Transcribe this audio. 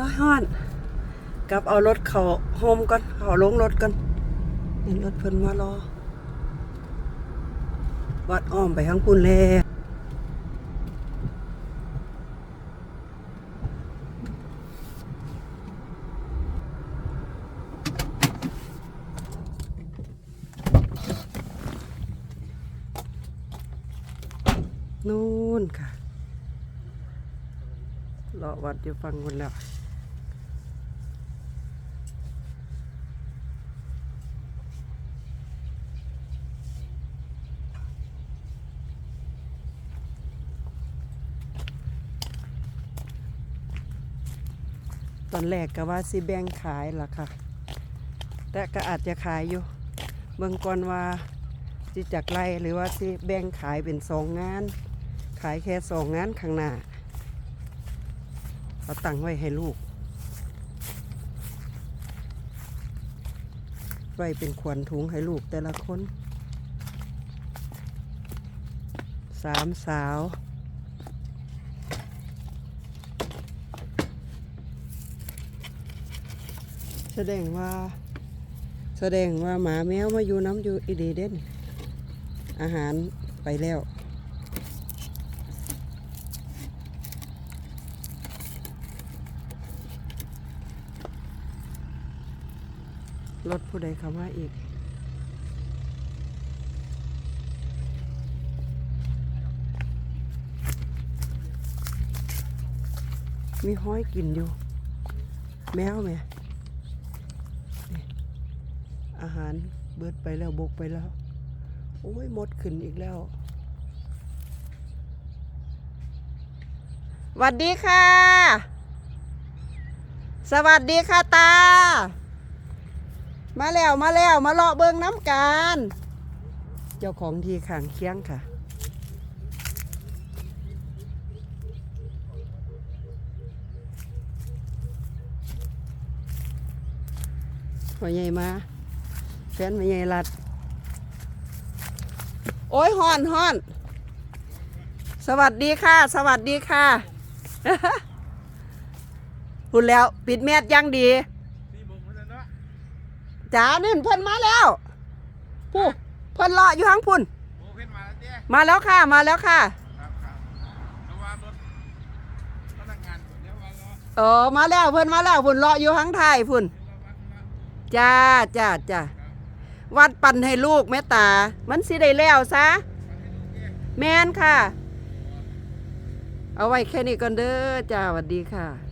ฮ้ยฮ้อนกลับเอารถเขาโฮมก่อนเขาลงรถก่อนเห็นรถเพิ่นมารอ วัดอ้อมไปข้างปุ่นแล้วนู่นค่ะรอวัดอยู่ฟังคนแล้ว ตอนแรกก็ว่าสิแบ่งขายล่ะค่ะ แต่ก็อาจจะขายอยู่ เบิ่งก่อนว่าสิจากไล่หรือว่าสิแบ่งขายเป็นสองงาน ขายแค่สองงานข้างหน้าเอาตังไว้ให้ลูก ไว้เป็นขวัญถุงให้ลูกแต่ละคนสามสาว แสดงว่า แสดงว่าหมาแมวมาอยู่น้ำอยู่อีดีเด่นอาหารไปแล้วรถผู้ใดเข้ามาอีก มีห้อยกินอยู่ แมวแม่ อาหารเบิดไปแล้วบกไปแล้ว โอ้ยหมดขึ้นอีกแล้วสวัสดีค่ะ สวัสดีค่ะตา มาแล้วมาแล้วมาเลาะเบิงน้ำกัน เจ้าของที่ข้างเคียงค่ะพ่อใหญ่มา แฟนพ่อใหญ่รัด โอ้ยฮ้อนฮ้อน สวัสดีค่ะ สวัสดีค่ะพูดแล้ว ปิดแมสยังดีสี่โมงแล้วเนาะจ๋านี่เพิ่นมาแล้วผู้เพิ่นรออยู่ข้างพุ่นโอ้ขึ้นมาแล้วเจ้มาแล้วค่ะ มาแล้วค่ะครับครับระวังรถพนักงานเดี๋ยววันรอเออมาแล้วเพิ่นมาแล้วพุ่นรออยู่ข้างท้ายพุ่นระวังนะจ้าจ้าจ้า วัดปันให้ลูกแม่ตา มันสิได้แล้วซะ แมนค่ะ เอาไว้แค่นี้ก่อนเด้อจ้าสวัสดีค่ะ